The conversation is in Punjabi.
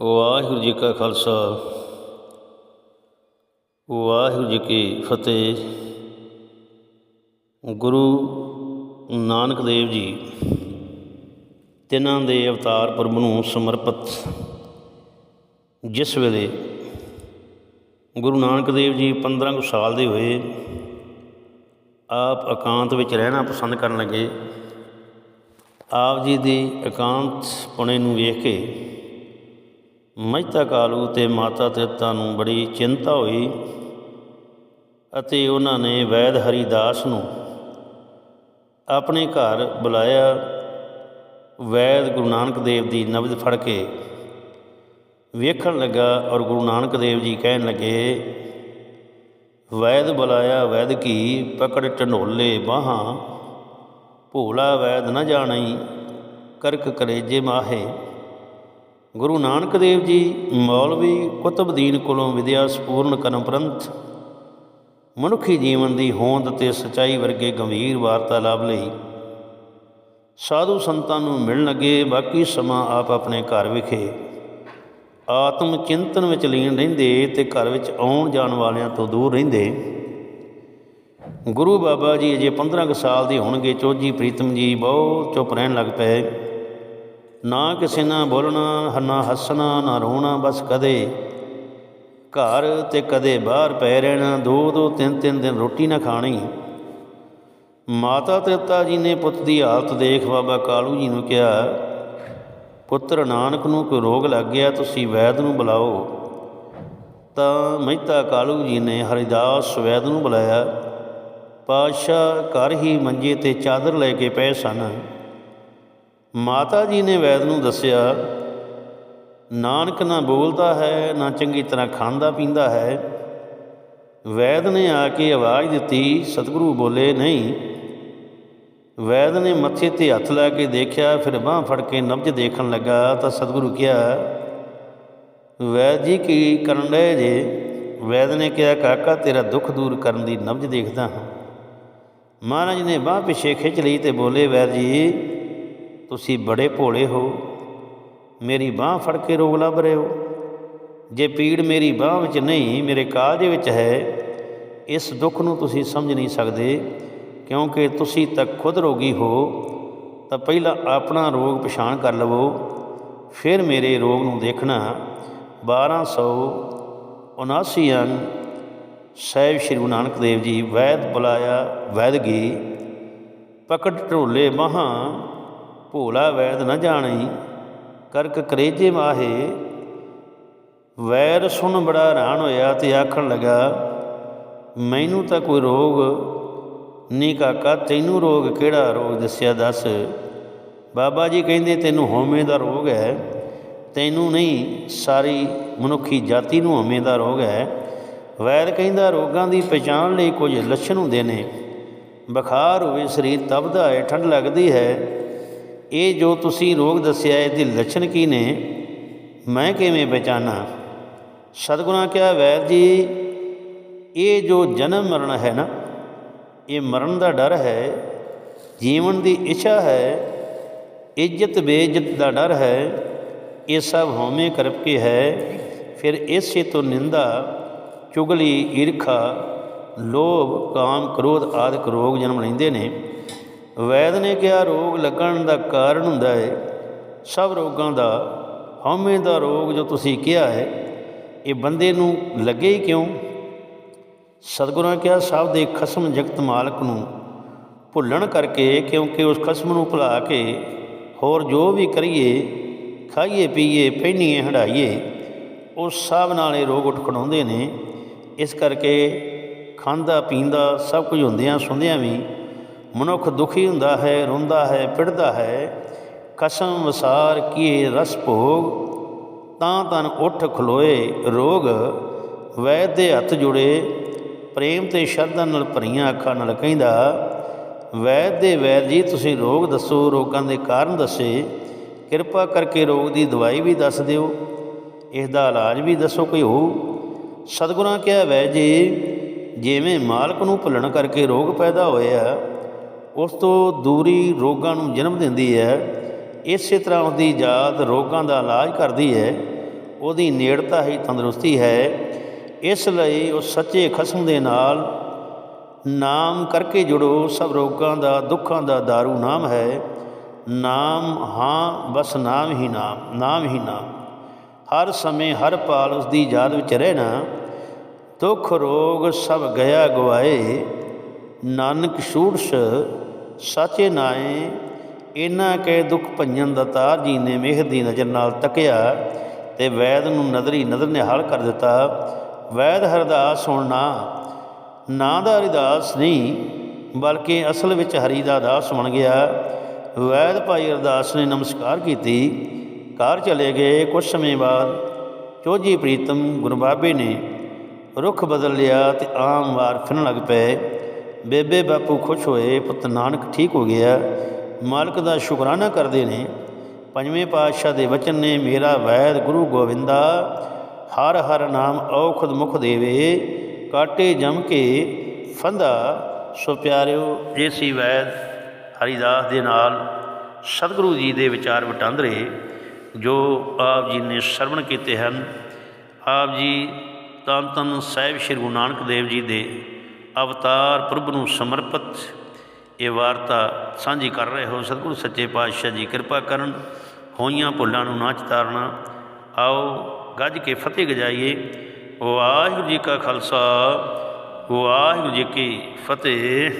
ਵਾਹਿਗੁਰੂ ਜੀ ਕਾ ਖਾਲਸਾ। ਵਾਹਿਗੁਰੂ ਜੀ ਕੀ ਫਤਿਹ। ਗੁਰੂ ਨਾਨਕ ਦੇਵ ਜੀ, ਤਿੰਨਾਂ ਦੇ ਅਵਤਾਰ ਪੁਰਬ ਨੂੰ ਸਮਰਪਿਤ ਜਿਸ ਵੇਲੇ ਗੁਰੂ ਨਾਨਕ ਦੇਵ ਜੀ 15 ਕੁ ਸਾਲ ਦੇ ਹੋਏ, ਆਪ ਇਕਾਂਤ ਵਿੱਚ ਰਹਿਣਾ ਪਸੰਦ ਕਰਨ ਲੱਗੇ। ਆਪ ਜੀ ਦੀ ਇਕਾਂਤ ਪੁਣੇ ਨੂੰ ਵੇਖ ਕੇ ਮਹਿਤਾ ਕਾਲੂ ਤੇ ਮਾਤਾ ਤ੍ਰਿਪਤਾ ਨੂੰ ਬੜੀ ਚਿੰਤਾ ਹੋਈ ਅਤੇ ਉਹਨਾਂ ਨੇ ਵੈਦ ਹਰੀਦਾਸ ਨੂੰ ਆਪਣੇ ਘਰ ਬੁਲਾਇਆ। ਵੈਦ ਗੁਰੂ ਨਾਨਕ ਦੇਵ ਦੀ ਨਬਜ਼ ਫੜ ਕੇ ਵੇਖਣ ਲੱਗਾ ਔਰ ਗੁਰੂ ਨਾਨਕ ਦੇਵ ਜੀ ਕਹਿਣ ਲੱਗੇ, ਵੈਦ ਬੁਲਾਇਆ, ਵੈਦ ਕੀ ਪਕੜ ਢੰਡੋਲੇ ਬਾਹਾਂ, ਭੋਲਾ ਵੈਦ ਨ ਜਾਣਈ, ਕਰਕ ਕਰੇਜੇ ਮਾਹੇ। ਗੁਰੂ ਨਾਨਕ ਦੇਵ ਜੀ ਮੌਲਵੀ ਕੁਤਬਦੀਨ ਕੋਲੋਂ ਵਿਦਿਆ ਸਪੂਰਨ ਕਰਨ ਉਪਰੰਤ ਮਨੁੱਖੀ ਜੀਵਨ ਦੀ ਹੋਂਦ ਤੇ ਸਚਾਈ ਵਰਗੇ ਗੰਭੀਰ ਵਾਰਤਾਲਾਪ ਲਈ ਸਾਧੂ ਸੰਤਾਂ ਨੂੰ ਮਿਲਣ ਲੱਗੇ ਬਾਕੀ ਸਮਾਂ ਆਪ ਆਪਣੇ ਘਰ ਵਿਖੇ ਆਤਮ ਚਿੰਤਨ ਵਿੱਚ ਲੀਨ ਰਹਿੰਦੇ ਤੇ ਘਰ ਵਿੱਚ ਆਉਣ ਜਾਣ ਵਾਲਿਆਂ ਤੋਂ ਦੂਰ ਰਹਿੰਦੇ। ਗੁਰੂ ਬਾਬਾ ਜੀ ਅਜੇ 15 ਕੁ ਸਾਲ ਦੇ ਹੋਣਗੇ ਚੋਜੀ ਪ੍ਰੀਤਮ ਜੀ ਬਹੁਤ ਚੁੱਪ ਰਹਿਣ ਲੱਗ ਪਏ। ਨਾ ਕਿਸੇ ਨਾਲ ਬੋਲਣਾ, ਨਾ ਹੱਸਣਾ, ਨਾ ਰੋਣਾ, ਬਸ ਕਦੇ ਘਰ ਤੇ ਕਦੇ ਬਾਹਰ ਪੈ ਰਹਿਣਾ, ਦੋ ਦੋ, ਤਿੰਨ ਤਿੰਨ ਦਿਨ ਰੋਟੀ ਨਾ ਖਾਣੀ। ਮਾਤਾ ਤ੍ਰਿਪਤਾ ਜੀ ਨੇ ਪੁੱਤ ਦੀ ਹਾਲਤ ਦੇਖ ਬਾਬਾ ਕਾਲੂ ਜੀ ਨੂੰ ਕਿਹਾ, ਪੁੱਤਰ ਨਾਨਕ ਨੂੰ ਕੋਈ ਰੋਗ ਲੱਗ ਗਿਆ, ਤੁਸੀਂ ਵੈਦ ਨੂੰ ਬੁਲਾਓ। ਤਾਂ ਮਹਿਤਾ ਕਾਲੂ ਜੀ ਨੇ ਹਰਿਦਾਸ ਵੈਦ ਨੂੰ ਬੁਲਾਇਆ। ਪਾਤਸ਼ਾਹ ਘਰ ਹੀ ਮੰਜੇ ਤੇ ਚਾਦਰ ਲੈ ਕੇ ਪਏ ਸਨ। ਮਾਤਾ ਜੀ ਨੇ ਵੈਦ ਨੂੰ ਦੱਸਿਆ, ਨਾਨਕ ਨਾ ਬੋਲਦਾ ਹੈ, ਨਾ ਚੰਗੀ ਤਰ੍ਹਾਂ ਖਾਂਦਾ ਪੀਂਦਾ ਹੈ। ਵੈਦ ਨੇ ਆ ਕੇ ਆਵਾਜ਼ ਦਿੱਤੀ, ਸਤਿਗੁਰੂ ਬੋਲੇ, ਨਹੀਂ। ਵੈਦ ਨੇ ਮੱਥੇ ਤੇ ਹੱਥ ਲਾ ਕੇ ਦੇਖਿਆ, ਫਿਰ ਬਾਹ ਫੜ ਕੇ ਨਬਜ ਦੇਖਣ ਲੱਗਾ, ਤਾਂ ਸਤਿਗੁਰੂ ਕਿਹਾ, ਵੈਦ ਜੀ ਕੀ ਕਰਨ ਡਏ ਜੇ? ਵੈਦ ਨੇ ਕਿਹਾ, ਕਾਕਾ, ਤੇਰਾ ਦੁੱਖ ਦੂਰ ਕਰਨ ਦੀ ਨਬਜ ਦੇਖਦਾ ਹਾਂ। ਮਹਾਰਾਜ ਨੇ ਬਾਹ ਪਿੱਛੇ ਖਿੱਚ ਲਈ ਤੇ ਬੋਲੇ, ਵੈਦ ਜੀ ਤੁਸੀਂ ਬੜੇ ਭੋਲੇ ਹੋ। ਮੇਰੀ ਬਾਹ ਫੜ ਕੇ ਰੋਗ ਲੱਭ ਰਹੇ ਹੋ। ਜੇ ਪੀੜ ਮੇਰੀ ਬਾਹ ਵਿੱਚ ਨਹੀਂ, ਮੇਰੇ ਕਾਲਜੇ ਵਿੱਚ ਹੈ, ਇਸ ਦੁੱਖ ਨੂੰ ਤੁਸੀਂ ਸਮਝ ਨਹੀਂ ਸਕਦੇ, ਕਿਉਂਕਿ ਤੁਸੀਂ ਤਾਂ ਖੁਦ ਰੋਗੀ ਹੋ, ਤਾਂ ਪਹਿਲਾਂ ਆਪਣਾ ਰੋਗ ਪਛਾਣ ਕਰ ਲਵੋ, ਫਿਰ ਮੇਰੇ ਰੋਗ ਨੂੰ ਦੇਖਣਾ। 1279 ਅੰਗ ਸਾਹਿਬ ਸ਼੍ਰੀ ਗੁਰੂ ਨਾਨਕ ਦੇਵ ਜੀ ਵੈਦ ਬੁਲਾਇਆ, ਵੈਦਗੀ ਪਕੜ ਢੋਲੇ ਮਹਾ ਭੋਲਾ ਵੈਦ ਨ ਜਾਣੀ ਕਰਕ ਕਰੇਜੇ ਮਾਹੇ। ਵੈਰ ਸੁਣ ਬੜਾ ਹੈਰਾਨ ਹੋਇਆ ਤੇ ਆਖਣ ਲੱਗਾ, ਮੈਨੂੰ ਤਾਂ ਕੋਈ ਰੋਗ ਨਹੀਂ ਕਾਕਾ, ਤੈਨੂੰ ਰੋਗ ਕਿਹੜਾ ਰੋਗ ਦੱਸਿਆ ਦੱਸ? ਬਾਬਾ ਜੀ ਕਹਿੰਦੇ ਤੈਨੂੰ ਹਉਮੈ ਦਾ ਰੋਗ ਹੈ। ਤੈਨੂੰ ਨਹੀਂ, ਸਾਰੀ ਮਨੁੱਖੀ ਜਾਤੀ ਨੂੰ ਹਉਮੈ ਦਾ ਰੋਗ ਹੈ। ਵੈਰ ਕਹਿੰਦਾ ਰੋਗਾਂ ਦੀ ਪਛਾਣ ਲਈ ਕੁਝ ਲੱਛਣ ਹੁੰਦੇ ਨੇ। ਬੁਖਾਰ ਹੋਵੇ, ਸਰੀਰ ਤਪਦਾ ਹੈ ਠੰਡ ਲੱਗਦੀ ਹੈ। ਇਹ ਜੋ ਤੁਸੀਂ ਰੋਗ ਦੱਸਿਆ, ਇਹਦੇ ਲੱਛਣ ਕੀ ਨੇ? ਮੈਂ ਕਿਵੇਂ ਪਛਾਣਾ ਸਤਿਗੁਰਾਂ ਕਿਹਾ, ਵੈਦ ਜੀ, ਇਹ ਜੋ ਜਨਮ ਮਰਨ ਹੈ ਨਾ, ਇਹ ਮਰਨ ਦਾ ਡਰ ਹੈ, ਜੀਵਨ ਦੀ ਇੱਛਾ ਹੈ, ਇੱਜ਼ਤ ਬੇਇੱਜ਼ਤ ਦਾ ਡਰ ਹੈ, ਇਹ ਸਭ ਹਉਮੈ ਕਰਪਕੇ ਹੈ। ਫਿਰ ਇਸੇ ਤੋਂ ਨਿੰਦਾ, ਚੁਗਲੀ, ਈਰਖਾ, ਲੋਭ, ਕਾਮ, ਕ੍ਰੋਧ ਆਦਿਕ ਰੋਗ ਜਨਮ ਲੈਂਦੇ ਨੇ। ਵੈਦ ਨੇ ਕਿਹਾ, ਰੋਗ ਲੱਗਣ ਦਾ ਕਾਰਨ ਹੁੰਦਾ ਹੈ। ਸਭ ਰੋਗਾਂ ਦਾ, ਹਉਮੈ ਦਾ ਰੋਗ ਜੋ ਤੁਸੀਂ ਕਿਹਾ ਹੈ, ਇਹ ਬੰਦੇ ਨੂੰ ਲੱਗੇ ਹੀ ਕਿਉਂ? ਸਤਿਗੁਰਾਂ ਕਿਹਾ, ਸਭ ਦੇ ਖਸਮ ਜਗਤ ਮਾਲਕ ਨੂੰ ਭੁੱਲਣ ਕਰਕੇ, ਕਿਉਂਕਿ ਉਸ ਖਸਮ ਨੂੰ ਭੁਲਾ ਕੇ ਹੋਰ ਜੋ ਵੀ ਕਰੀਏ, ਖਾਈਏ ਪੀਏ ਪਹਿਨੀਏ ਹੰਡਾਈਏ ਉਸ ਸਭ ਨਾਲ ਇਹ ਰੋਗ ਉੱਠ ਖੜਾਉਂਦੇ ਨੇ। ਇਸ ਕਰਕੇ ਖਾਂਦਾ, ਪੀਂਦਾ, ਸਭ ਕੁਝ ਹੁੰਦਿਆਂ ਸੁਣਦਿਆਂ ਵੀ ਮਨੁੱਖ ਦੁਖੀ ਹੁੰਦਾ ਹੈ, ਰੋਂਦਾ ਹੈ, ਪਿੜਦਾ ਹੈ, ਕਸਮ ਵਸਾਰ ਕੀਏ ਰਸ ਭੋਗ, ਤਾਂ ਤਨ ਉੱਠ ਖਲੋਏ ਰੋਗ, ਵੈਦ ਦੇ ਹੱਥ ਜੁੜੇ, ਪ੍ਰੇਮ ਤੇ ਸ਼ਰਧਾ ਨਾਲ ਭਰੀਆਂ ਅੱਖਾਂ ਨਾਲ ਕਹਿੰਦਾ, ਵੈਦ ਦੇ ਵੈਦ ਜੀ, ਤੁਸੀਂ ਰੋਗ ਦੱਸੋ, ਰੋਗਾਂ ਦੇ ਕਾਰਨ ਦੱਸੇ, ਕਿਰਪਾ ਕਰਕੇ ਰੋਗ ਦੀ ਦਵਾਈ ਵੀ ਦੱਸ ਦਿਓ ਇਸ ਦਾ ਇਲਾਜ ਵੀ ਦੱਸੋ ਕੋਈ ਹੋ ਸਤਿਗੁਰਾਂ ਕਿਹਾ ਵੈ ਜੀ, ਜਿਵੇਂ ਮਾਲਕ ਨੂੰ ਭੁੱਲਣ ਕਰਕੇ ਰੋਗ ਪੈਦਾ ਹੋਇਆ ਉਸ ਤੋਂ ਦੂਰੀ ਰੋਗਾਂ ਨੂੰ ਜਨਮ ਦਿੰਦੀ ਹੈ, ਇਸੇ ਤਰ੍ਹਾਂ ਉਹਦੀ ਯਾਦ ਰੋਗਾਂ ਦਾ ਇਲਾਜ ਕਰਦੀ ਹੈ, ਉਹਦੀ ਨੇੜਤਾ ਹੀ ਤੰਦਰੁਸਤੀ ਹੈ, ਇਸ ਲਈ ਉਹ ਸੱਚੇ ਖਸਮ ਦੇ ਨਾਲ ਨਾਮ ਕਰਕੇ ਜੁੜੋ, ਸਭ ਰੋਗਾਂ ਦਾ, ਦੁੱਖਾਂ ਦਾ दारू ਨਾਮ ਹੈ, ਨਾਮ ਹਾਂ, ਬਸ ਨਾਮ ਹੀ ਨਾਮ ਨਾਮ ਹੀ ਨਾਮ। ਹਰ ਸਮੇਂ ਹਰ ਪਾਲ ਉਸ ਦੀ ਯਾਦ ਵਿੱਚ ਰਹਿਣਾ, ਦੁੱਖ ਰੋਗ ਸਭ ਗਿਆ ਗਵਾਏ, ਨਾਨਕ ਛੂੜਸ ਸਾਚੇ ਨਾਏ ਇਨਾ ਕੇ ਦੁੱਖ ਭੰਜਨ ਦਾਤਾਰ ਜੀ ਨੇ ਮਿਹਰ ਦੀ ਨਜ਼ਰ ਨਾਲ ਤੱਕਿਆ ਤੇ ਵੈਦ ਨੂੰ ਨਜ਼ਰੀ ਨਜ਼ਰ ਨਿਹਾਲ ਕਰ ਦਿੱਤਾ। ਵੈਦ ਹਰਦਾਸ ਸੁਣਨਾ ਨਾ ਦਾ ਹਰਿਦਾਸ ਨਹੀਂ, ਬਲਕਿ ਅਸਲ ਵਿੱਚ ਹਰੀ ਦਾ ਦਾਸ ਬਣ ਗਿਆ। ਵੈਦ ਭਾਈ ਅਰਦਾਸ ਨੇ ਨਮਸਕਾਰ ਕੀਤੀ। ਘਰ ਚਲੇ ਗਏ ਕੁਝ ਸਮੇਂ ਬਾਅਦ ਚੋਜੀ ਪ੍ਰੀਤਮ ਗੁਰਬਾਬੇ ਨੇ ਰੁੱਖ ਬਦਲ ਲਿਆ ਤੇ ਆਮ ਵਾਰ ਫਿਰਨ ਲੱਗ ਪਏ। ਬੇਬੇ ਬਾਪੂ ਖੁਸ਼ ਹੋਏ, ਪੁੱਤ ਨਾਨਕ ਠੀਕ ਹੋ ਗਿਆ। ਮਾਲਕ ਦਾ ਸ਼ੁਕਰਾਨਾ ਕਰਦੇ ਨੇ। ਪੰਜਵੇਂ ਪਾਤਸ਼ਾਹ ਦੇ ਵਚਨ ਨੇ, ਮੇਰਾ ਵੈਦ ਗੁਰੂ ਗੋਵਿੰਦਾ, ਹਰ ਹਰ ਨਾਮ ਔਖਦ ਮੁਖ ਦੇਵੇ, ਕਾਟੇ ਜਮ ਕੇ ਫੰਦਾ। ਸੋ ਪਿਆਰਿਓ ਇਹ ਸੀ ਵੈਦ ਹਰੀਦਾਸ ਦੇ ਨਾਲ ਸਤਿਗੁਰੂ ਜੀ ਦੇ ਵਿਚਾਰ ਵਟਾਂਦਰੇ ਜੋ ਆਪ ਜੀ ਨੇ ਸਰਵਣ ਕੀਤੇ ਹਨ। ਆਪ ਜੀ ਤਨ ਤਨ ਸਾਹਿਬ ਸ੍ਰੀ ਗੁਰੂ ਨਾਨਕ ਦੇਵ ਜੀ ਦੇ ਅਵਤਾਰ ਪ੍ਰਭੂ ਨੂੰ ਸਮਰਪਿਤ ਇਹ ਵਾਰਤਾ ਸਾਂਝੀ ਕਰ ਰਹੇ ਹੋ, ਸਤਿਗੁਰੂ ਸੱਚੇ ਪਾਤਸ਼ਾਹ ਜੀ, ਕਿਰਪਾ ਕਰਨ, ਹੋਈਆਂ ਭੁੱਲਾਂ ਨੂੰ ਨਾ ਚਤਾਰਨਾ ਆਓ ਗੱਜ ਕੇ ਫਤਿਹ ਗਜਾਈਏ। ਵਾਹਿਗੁਰੂ ਜੀ ਕਾ ਖਾਲਸਾ, ਵਾਹਿਗੁਰੂ ਜੀ ਕੀ ਫਤਿਹ।